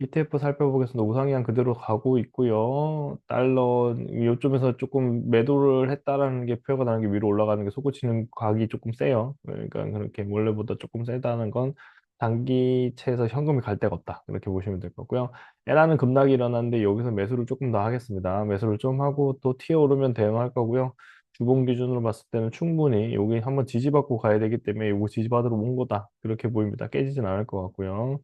ETF 살펴보겠습니다. 우상향 그대로 가고 있고요. 달러 요점에서 조금 매도를 했다라는 게 표가 나는 게 위로 올라가는 게 솟구치는 각이 조금 세요. 그러니까 그렇게 원래보다 조금 세다는 건 단기채에서 현금이 갈 데가 없다. 이렇게 보시면 될 거고요. 에라는 급락이 일어났는데 여기서 매수를 조금 더 하겠습니다. 매수를 좀 하고 또 튀어 오르면 대응할 거고요. 주봉 기준으로 봤을 때는 충분히 여기 한번 지지받고 가야 되기 때문에 이거 지지받으러 온 거다. 그렇게 보입니다. 깨지진 않을 것 같고요.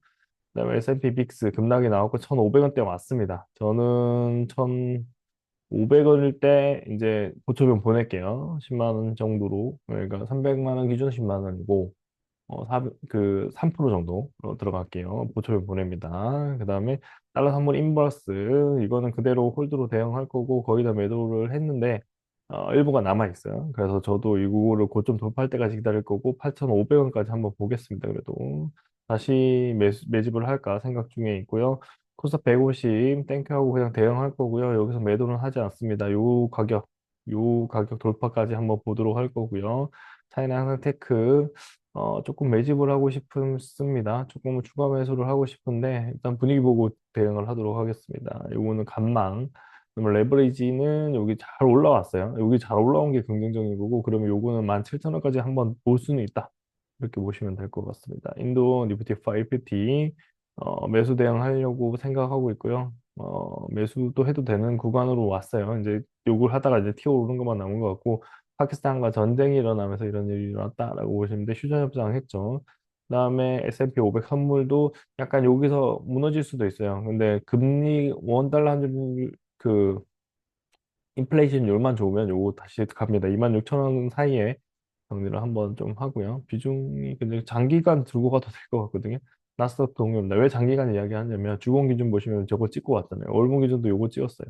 그다음에 S&P 빅스 급락이 나왔고 1,500원대 왔습니다. 저는 1,500원일 때 이제 보초변 보낼게요. 10만 원 정도로. 그러니까 300만 원 기준 10만 원이고 어, 4, 그, 3% 정도 들어갈게요. 보초를 보냅니다. 그 다음에 달러 선물 인버스, 이거는 그대로 홀드로 대응할 거고, 거의 다 매도를 했는데, 어, 일부가 남아있어요. 그래서 저도 이거를 고점 돌파할 때까지 기다릴 거고, 8,500원까지 한번 보겠습니다. 그래도 다시 매, 매집을 할까 생각 중에 있고요. 코스닥 150 땡큐하고 그냥 대응할 거고요. 여기서 매도는 하지 않습니다. 요 가격, 요 가격 돌파까지 한번 보도록 할 거고요. 차이나 항상 테크, 어, 조금 매집을 하고 싶습니다. 조금 추가 매수를 하고 싶은데 일단 분위기 보고 대응을 하도록 하겠습니다. 요거는 간망. 그러면 레버리지는 여기 잘 올라왔어요. 여기 잘 올라온 게 긍정적인 거고 그러면 요거는 17,000원까지 한번 볼 수는 있다. 이렇게 보시면 될 것 같습니다. 인도 니프티 550 어, 매수 대응하려고 생각하고 있고요. 어, 매수도 해도 되는 구간으로 왔어요. 이제 요걸 하다가 이제 튀어 오르는 것만 남은 것 같고 파키스탄과 전쟁이 일어나면서 이런 일이 일어났다라고 보시면 돼. 휴전 협상 했죠. 그다음에 S&P 500 선물도 약간 여기서 무너질 수도 있어요. 근데 금리 원 달러 한그 인플레이션율만 좋으면 요거 다시 갑니다. 26,000원 사이에 정리를 한번 좀 하고요. 비중이 근데 장기간 들고 가도 될 것 같거든요. 나스닥 동료입니다. 왜 장기간 이야기하냐면 주봉 기준 보시면 저거 찍고 왔잖아요. 월봉 기준도 요거 찍었어요.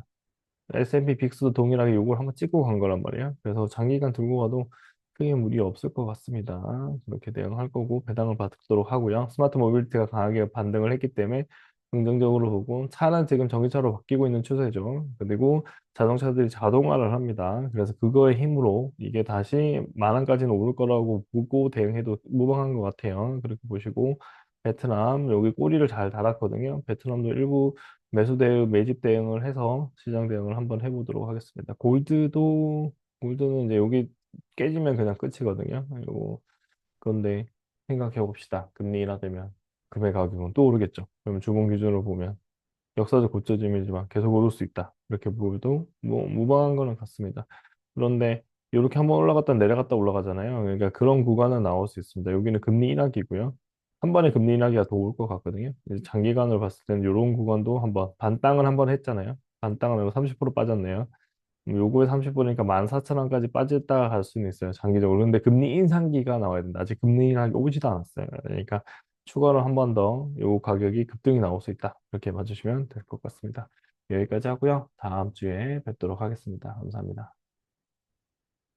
S&P 빅스도 동일하게 요걸 한번 찍고 간 거란 말이에요. 그래서 장기간 들고 가도 크게 무리 없을 것 같습니다. 그렇게 대응할 거고 배당을 받도록 하고요. 스마트 모빌리티가 강하게 반등을 했기 때문에 긍정적으로 보고 차는 지금 전기차로 바뀌고 있는 추세죠. 그리고 자동차들이 자동화를 합니다. 그래서 그거의 힘으로 이게 다시 만 원까지는 오를 거라고 보고 대응해도 무방한 것 같아요. 그렇게 보시고 베트남 여기 꼬리를 잘 달았거든요. 베트남도 일부 매수 대응, 매집 대응을 해서 시장 대응을 한번 해보도록 하겠습니다. 골드도 골드는 이제 여기 깨지면 그냥 끝이거든요. 요거 그런데 생각해 봅시다. 금리 인하되면 금의 가격은 또 오르겠죠. 그러면 주봉 기준으로 보면 역사적 고점이지만 계속 오를 수 있다. 이렇게 보여도 뭐 무방한 거는 같습니다. 그런데 이렇게 한번 올라갔다 내려갔다 올라가잖아요. 그러니까 그런 구간은 나올 수 있습니다. 여기는 금리 인하기고요. 한 번에 금리 인하기가 더 올 것 같거든요. 장기간으로 봤을 때는 이런 구간도 한번 반땅을 한 번 했잖아요. 반땅을 하고 30% 빠졌네요. 음, 요거에 30%니까 14,000원까지 빠졌다가 갈 수는 있어요. 장기적으로. 근데 금리 인상기가 나와야 된다. 아직 금리 인하기 오지도 않았어요. 그러니까 추가로 한 번 더 요 가격이 급등이 나올 수 있다. 이렇게 봐주시면 될 것 같습니다. 여기까지 하고요. 다음 주에 뵙도록 하겠습니다. 감사합니다.